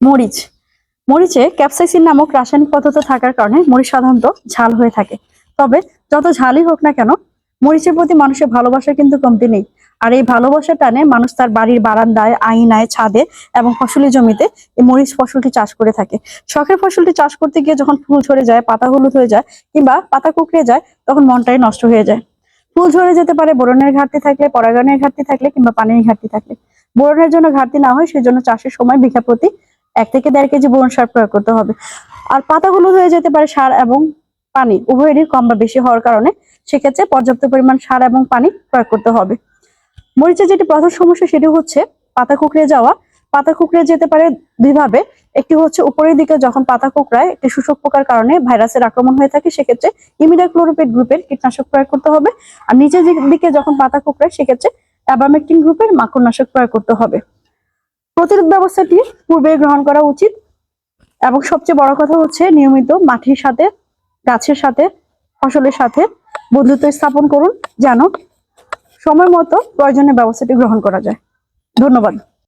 মরিচ। মরিচে ক্যাপসাইসিন নামক রাসায়নিক পদার্থ থাকার কারণে মরিচ সাধারণত ঝাল হয়ে থাকে। তবে যত ঝালই হোক না কেন, মরিচের প্রতি মানুষের ভালোবাসা কিন্তু কমতি নেই। আর এই ভালোবাসা টানে মানুষ তার বাড়ির বারান্দায় আইনায় ছাদে এবং ফসলি জমিতে এই মরিচ ফসলটি চাষ করে থাকে। শখের ফসলটি চাষ করতে গিয়ে যখন ফুল ঝরে যায়, পাতা হলুদ হয়ে যায় কিংবা পাতা কুকড়ে যায়, তখন মনটাই নষ্ট হয়ে যায়। ফুল ঝরে যেতে পারে বোরনের ঘাটতি থাকলে পরাগনের ঘাটতি থাকলে কিংবা পানির ঘাটতি থাকলে। বোরনের জন্য ঘাটতি না হয়, সেজন্য চাষের সময় বিঘা প্রতি এক থেকে দেড় কেজি বোরন সার প্রয়োগ করতে হবে। আর পাতা হলুদ হয়ে যেতে পারে সার এবং পানি। উভয়েরই কম বা বেশি হওয়ার কারণে সেক্ষেত্রে পর্যাপ্ত পরিমাণ সার এবং পানি প্রয়োগ করতে হবে। মরিচের যেটি প্রধান সমস্যা সেটি হচ্ছে পাতা কুকড়ে যাওয়া। পাতা কুকড়ে যেতে পারে দুইভাবে। একটি হচ্ছে উপরের দিকে যখন পাতা কুকড়ায় একটি শোষক পোকার কারণে ভাইরাসের আক্রমণ হয়ে থাকে, সেক্ষেত্রে ইমিডাক্লোরোপেট গ্রুপের কীটনাশক প্রয়োগ করতে হবে। আর নিচের দিকে যখন পাতা কুকড়ায়, সেক্ষেত্রে অ্যাবামেকটিন গ্রুপের মাকড়নাশক প্রয়োগ করতে হবে। প্রতিরোধ ব্যবস্থাটি পূর্বে গ্রহণ করা উচিত এবং সবচেয়ে বড় কথা হচ্ছে নিয়মিত মাটির সাথে, গাছের সাথে, ফসলের সাথে বন্ধুত্ব স্থাপন করুন যেন সময় মতো প্রয়োজনীয় ব্যবস্থাটি গ্রহণ করা যায়। ধন্যবাদ।